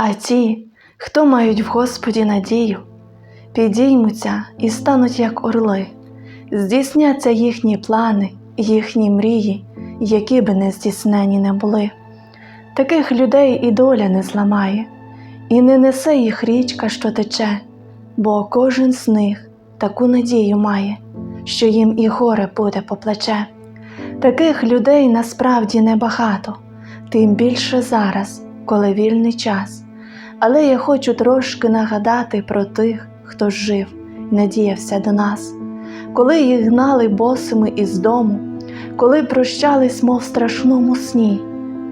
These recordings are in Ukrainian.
А ті, хто мають в Господі надію, підіймуться і стануть як орли, здійсняться їхні плани, їхні мрії, які би не здійснені не були. Таких людей і доля не зламає, і не несе їх річка, що тече, бо кожен з них таку надію має, що їм і горе буде по плече. Таких людей насправді небагато, тим більше зараз, коли вільний час. Але я хочу трошки нагадати про тих, хто жив і надіявся до нас, коли їх гнали босими із дому, коли прощались, мов страшному сні,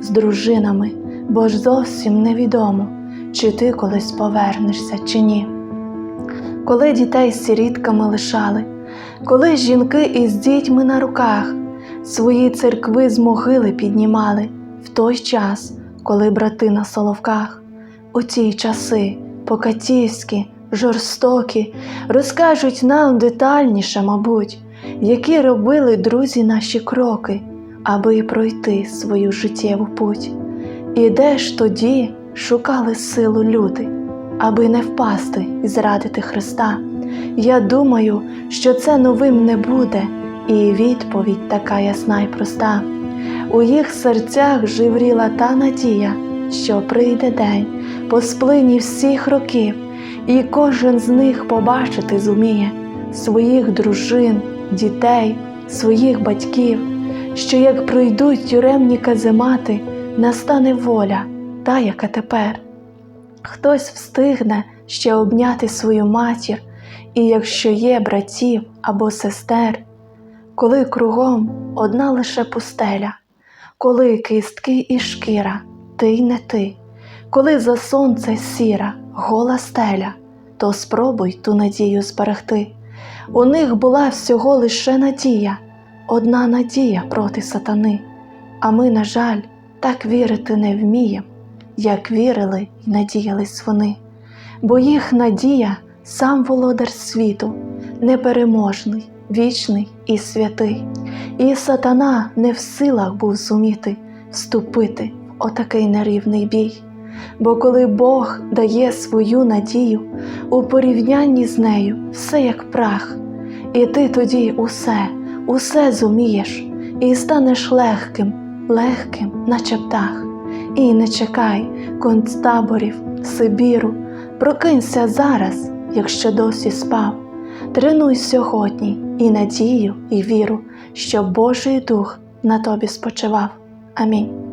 з дружинами, бо ж зовсім невідомо, чи ти колись повернешся, чи ні. Коли дітей сирітками лишали, коли жінки із дітьми на руках свої церкви з могили піднімали в той час, коли брати на соловках, у ті часи покатівські, жорстокі, розкажуть нам детальніше, мабуть, які робили друзі наші кроки, аби пройти свою життєву путь. І де ж тоді шукали силу люди, аби не впасти і зрадити Христа. Я думаю, що це новим не буде, і відповідь така ясна й проста. У їх серцях живріла та надія, що прийде день по сплині всіх років, і кожен з них побачити зуміє своїх дружин, дітей, своїх батьків, що як пройдуть тюремні каземати, настане воля, та яка тепер. Хтось встигне ще обняти свою матір, і якщо є братів або сестер, коли кругом одна лише пустеля, коли кістки і шкіра, ти й не ти, коли за сонце сіра, гола стеля, то спробуй ту надію зберегти. У них була всього лише надія, одна надія проти сатани. А ми, на жаль, так вірити не вмієм, як вірили й надіялись вони, бо їх надія сам володар світу, непереможний, вічний і святий, і сатана не в силах був зуміти вступити в отакий нерівний бій. Бо коли Бог дає свою надію, у порівнянні з нею все як прах, і ти тоді усе, усе зумієш, і станеш легким, легким, наче птах. І не чекай концтаборів, Сибіру, прокинься зараз, якщо досі спав. Тренуй сьогодні і надію, і віру, що Божий Дух на тобі спочивав. Амінь.